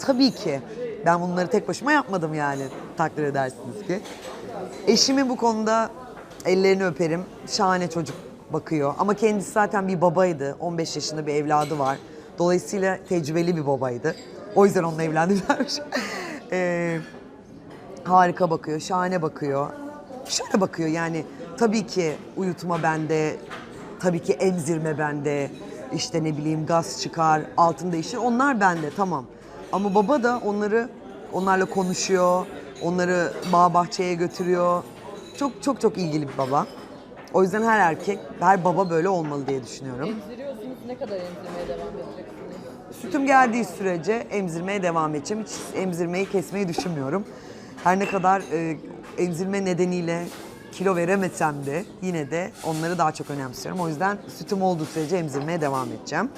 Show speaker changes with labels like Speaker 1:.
Speaker 1: tabii ki ben bunları tek başıma yapmadım yani takdir edersiniz ki. Eşimin bu konuda ellerini öperim. Şahane çocuk bakıyor. Ama kendisi zaten bir babaydı. 15 yaşında bir evladı var. Dolayısıyla tecrübeli bir babaydı. O yüzden onunla evlendiler. Ee, harika bakıyor, şahane bakıyor. Şöyle bakıyor yani tabii ki uyutma bende, tabii ki emzirme bende, işte ne bileyim gaz çıkar, altın değişir onlar bende tamam. Ama baba da onları onlarla konuşuyor, onları bağ bahçeye götürüyor. Çok çok çok ilgili bir baba. O yüzden her erkek, her baba böyle olmalı diye düşünüyorum.
Speaker 2: Emziriyorsunuz ne kadar emzirmeye devam edeceksiniz?
Speaker 1: Sütüm geldiği sürece emzirmeye devam edeceğim. Hiç emzirmeyi kesmeyi düşünmüyorum. Her ne kadar e, emzirme nedeniyle kilo veremesem de yine de onları daha çok önemsiyorum. O yüzden sütüm olduğu sürece emzirmeye devam edeceğim.